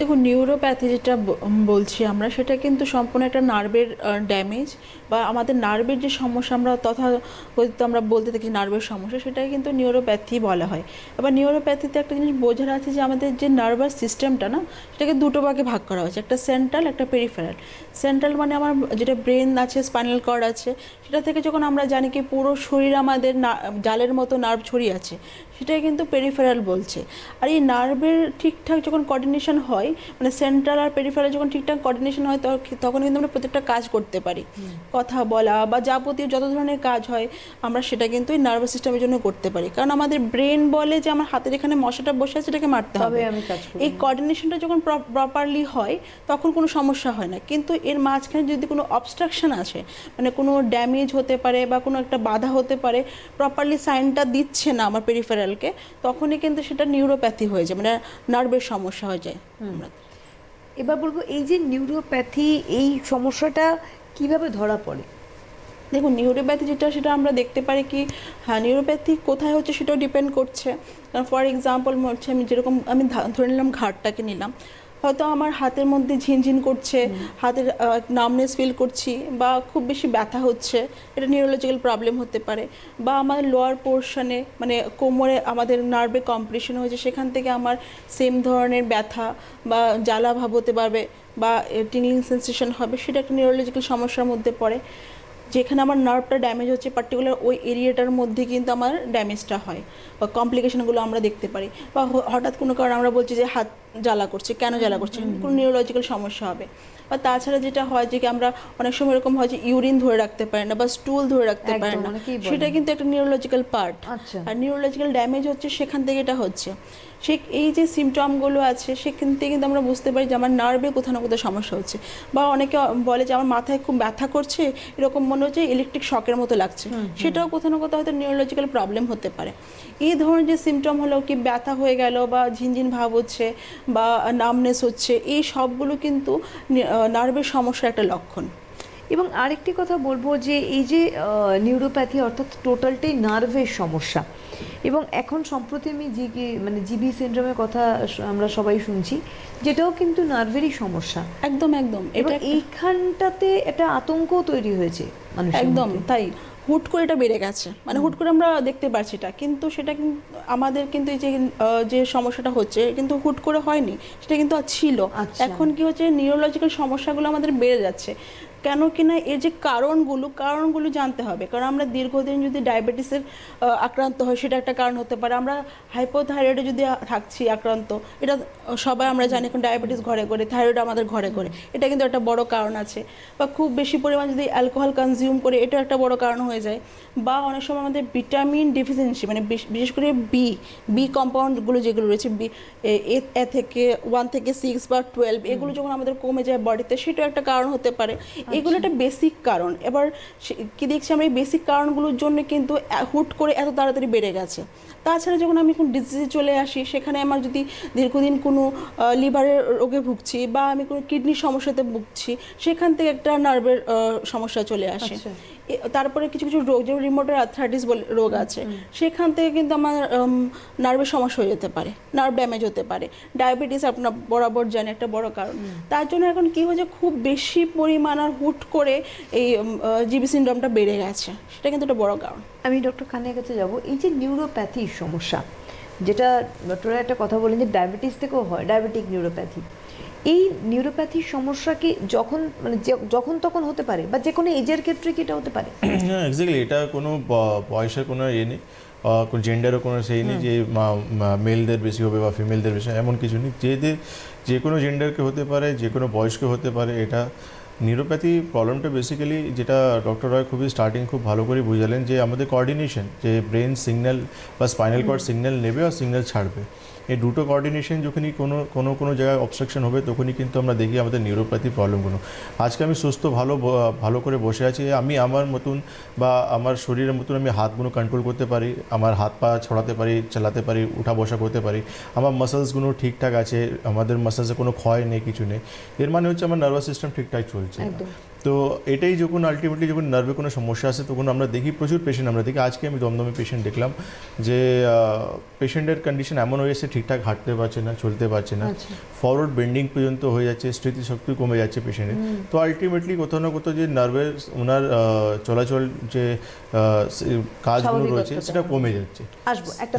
দেখুন নিউরোপ্যাথি যেটা বলছি আমরা, সেটা কিন্তু সম্পূর্ণ একটা নার্ভের ড্যামেজ বা আমাদের নার্ভের যে সমস্যা আমরা তথা কথিত আমরা বলতে থাকি নার্ভের সমস্যা, সেটাই কিন্তু নিউরোপ্যাথি বলা হয়। এবার নিউরোপ্যাথিতে একটা জিনিস বোঝার আছে যে আমাদের যে নার্ভাস সিস্টেমটা না, সেটাকে দুটো ভাগে ভাগ করা হয়েছে, একটা সেন্ট্রাল একটা পেরিফেরাল সেন্ট্রাল মানে আমার যেটা ব্রেন আছে স্পাইনাল কর্ড আছে, সেটা থেকে যখন আমরা জানি কি পুরো শরীর আমাদের জালের মতো নার্ভ ছড়িয়ে আছে সেটাই কিন্তু পেরিফেরাল বলছে। আর এই নার্ভের ঠিকঠাক যখন কোঅর্ডিনেশন হয় মানে সেন্ট্রাল আর পেরিফেরাল যখন ঠিকঠাক কোঅর্ডিনেশন হয় তখ- তখন কিন্তু আমরা প্রত্যেকটা কাজ করতে পারি। কথা বলা বা যাবতীয় যত ধরনের কাজ হয় আমরা সেটা কিন্তু এই নার্ভাস সিস্টেমের জন্য করতে পারি। কারণ আমাদের ব্রেন বলে যে আমার হাতের এখানে মশাটা বসে আছে সেটাকে মারতে হবে। এই কোঅর্ডিনেশনটা যখন প্রপারলি হয় তখন কোনো সমস্যা হয় না। কিন্তু এর মাঝখানে যদি কোনো অবস্ট্রাকশন আছে মানে কোনো ড্যামেজ হতে পারে বা কোনো একটা বাধা হতে পারে প্রপারলি সাইনটা দিচ্ছে না আমার পেরিফেরালকে তখনই কিন্তু সেটা নিউরোপ্যাথি হয়ে যায় মানে নার্ভের সমস্যা হয়ে যায়। এবার বলব এই যে নিউরোপ্যাথি এই সমস্যাটা কীভাবে ধরা পড়ে? দেখুন নিউরোপ্যাথি যেটা সেটা আমরা দেখতে পারি কি হ্যাঁ নিউরোপ্যাথি কোথায় হচ্ছে সেটাও ডিপেন্ড করছে। কারণ ফর এক্সাম্পল হচ্ছে আমি যেরকম আমি ধরে নিলাম ঘাটটাকে নিলাম। হয়তো আমার হাতের মধ্যে ঝিনঝিন করছে হাতের নামনেস ফিল করছি বা খুব বেশি ব্যথা হচ্ছে এটা নিউরোলজিক্যাল প্রবলেম হতে পারে বা আমার লোয়ার পোর্শনে মানে কোমরে আমাদের নার্ভে কম্প্রেশন হয়েছে সেখান থেকে আমার সেম ধরনের ব্যথা বা জ্বালা ভাব হতে পারবে বা টিনিং সেন্সেশন হবে সেটা একটা নিউরোলজিক্যাল সমস্যার মধ্যে পড়ে। যেখানে আমার নার্ভটা ড্যামেজ হচ্ছে পার্টিকুলার ওই এরিয়াটার মধ্যে কিন্তু আমার ড্যামেজটা হয় বা কমপ্লিকেশনগুলো আমরা দেখতে পারি। বা হঠাৎ কোনো কারণে আমরা বলছি যে হাত জ্বালা করছে কেন জ্বালা করছে? কোনো নিউরোলজিক্যাল সমস্যা হবে। বা তাছাড়া যেটা হয় যে কি আমরা অনেক সময় এরকম হয় যে ইউরিন ধরে রাখতে পারি না বা স্টুল ধরে রাখতে পারি না। সেটা কিন্তু একটা নিউরোলজিক্যাল পার্ট আচ্ছা। আর নিউরোলজিক্যাল ড্যামেজ হচ্ছে সেখান থেকে এটা হচ্ছে। সে এই যে সিমটমগুলো আছে সেখান থেকে কিন্তু আমরা বুঝতে পারি যে আমার নার্ভে কোথাও না কোথাও সমস্যা হচ্ছে। বা অনেকে বলে যে আমার মাথায় খুব ব্যথা করছে এরকম মনে হচ্ছে ইলেকট্রিক শকের মতো লাগছে। সেটাও কোথাও না কোথাও হয়তো নিউরোলজিক্যাল প্রবলেম হতে পারে। এই ধরনের যে সিমটম হলো কি ব্যথা হয়ে গেল বা ঝিনঝিন ভাব হচ্ছে বা নামনেস হচ্ছে এই সবগুলো কিন্তু নার্ভের সমস্যার একটা লক্ষণ। এবং আরেকটি কথা বলব যে এই যে নিউরোপ্যাথি অর্থাৎ টোটালটাই নার্ভের সমস্যা এবং এখন সম্প্রতি আমি জি মানে জিবি সিন্ড্রোমের কথা আমরা সবাই শুনছি যেটাও কিন্তু নার্ভেরই সমস্যা। একদম একদম। এবং এইখানটাতে একটা আতঙ্ক তৈরি হয়েছে একদম তাই। হুট করে এটা বেড়ে গেছে। মানে হুট করে আমরা দেখতে পাচ্ছি এটা। কিন্তু সেটা কিন্তু আমাদের কিন্তু এই যে যে সমস্যাটা হচ্ছে কিন্তু হুট করে হয়নি। সেটা কিন্তু ছিল। আচ্ছা। এখন কি হচ্ছে নিউরোলজিক্যাল সমস্যাগুলো আমাদের বেড়ে যাচ্ছে। কেন কিনা এর যে কারণগুলো কারণগুলো জানতে হবে। কারণ আমরা দীর্ঘদিন যদি ডায়াবেটিসের আক্রান্ত হয় সেটা একটা কারণ হতে পারে। আমরা হাইপোথাইরয়েডে যদি থাকছি আক্রান্ত এটা সবাই আমরা জানি এখন ডায়াবেটিস ঘরে ঘরে থাইরয়েড আমাদের ঘরে ঘরে। এটা কিন্তু একটা বড় কারণ আছে। বা খুব বেশি পরিমাণ যদি অ্যালকোহল কনজিউম করে এটা একটা বড় কারণ হয়ে যায়। বা অনেক সময় আমাদের ভিটামিন ডেফিসিয়েন্সি মানে বিশ- বিশেষ করে বি বি কম্পাউন্ডগুলো যেগুলো রয়েছে বি এ থেকে ওয়ান থেকে সিক্স বা টুয়েলভ এগুলো যখন আমাদের কমে যায় বডিতে সেটাও একটা কারণ হতে পারে। এগুলো একটা বেসিক কারণ। এবার কি দেখছি আমরা এই বেসিক কারণগুলোর জন্য কিন্তু হুট করে এত তাড়াতাড়ি বেড়ে গেছে। তাছাড়া যখন আমি কোনো ডিজিজে চলে আসি সেখানে আমার যদি দীর্ঘদিন কোনো লিভারের রোগে ভুগছি বা আমি কোনো কিডনির সমস্যাতে ভুগছি সেখান থেকে একটা নার্ভের সমস্যা চলে আসে। আচ্ছা। তারপরে কিছু কিছু রোগ যেমন রিমোটের আর্থ্রাইটিস বলে রোগ আছে সেখান থেকে কিন্তু আমার নার্ভের সমস্যা হয়ে যেতে পারে নার্ভ ড্যামেজ হতে পারে। ডায়াবেটিস আপনার বরাবর জানে একটা বড় কারণ। তার জন্য এখন কি হয়েছে খুব বেশি পরিমাণ আর হুট করে এই জিবি সিন্ড্রোমটা বেড়ে গেছে। সেটা কিন্তু একটা বড় কারণ। আমি ডক্টর খানের কাছে যাব। এই যে নিউরোপ্যাথির সমস্যা যেটা ডক্টররা একটা কথা বলেন যে ডায়াবেটিস থেকেও হয় ডায়াবেটিক নিউরোপ্যাথি এই নিউরোপ্যাথির সমস্যা কি যখন মানে যখন তখন হতে পারে বা যে কোনো এজের ক্ষেত্রে কি এটা হতে পারে? হ্যাঁ এক্স্যাক্টলি এটা কোনো বয়সের কোনো ইয়ে নেই কোনো জেন্ডারও কোনো সেই নেই যে মেলদের বেশি হবে বা ফিমেলদের বেশি এমন কিছু নেই। যেদের যে কোনো জেন্ডারকে হতে পারে যে কোনো বয়সকে হতে পারে এটা নিউরোপ্যাথি প্রবলেমটা বেসিক্যালি যেটা ডক্টর রয় খুবই স্টার্টিং খুব ভালো করে বুঝালেন যে আমাদের কোঅর্ডিনেশন যে ব্রেন সিগন্যাল বা স্পাইনাল কর্ড সিগন্যাল নেবে আর সিগন্যাল ছাড়বে। এই দুটো কোঅর্ডিনেশন যখনই কোনো কোনো কোনো জায়গায় অবস্ট্রাকশন হবে তখনই কিন্তু আমরা দেখি আমাদের নিউরোপ্যাথি প্রবলেমগুলো আজকে আমি সুস্থ ভালো ভালো করে বসে আছি। আমি আমার মতন বা আমার শরীরের মতন আমি হাতগুলো কন্ট্রোল করতে পারি আমার হাত পা ছড়াতে পারি চালাতে পারি উঠা বসা করতে পারি। আমার মাসেলসগুলো ঠিকঠাক আছে আমাদের মাসেলসে কোনো ক্ষয় নেই কিছু নেই। এর মানে হচ্ছে আমার নার্ভাস সিস্টেম ঠিকঠাক চলছে। তো এটাই যখন আলটিমেটলি যখন নার্ভে কোনো সমস্যা আসে তখন আমরা দেখি প্রচুর পেশেন্ট আমরা দেখি। আজকে আমি দমদমে পেশেন্ট দেখলাম যে পেশেন্টের কন্ডিশন এমন হয়ে এসেছে ঠিকঠাক হাঁটতে পারছে না চলতে পারছে না। আচ্ছা। ফরওয়ার্ড বেন্ডিং পর্যন্ত হয়ে যাচ্ছে স্মৃতিশক্তি কমে যাচ্ছে পেশেন্টের। তো আলটিমেটলি কোথাও না কোথাও যে নার্ভাস ওনার চলাচল যে কাজগুলো রয়েছে সেটা কমে যাচ্ছে। আসব একটা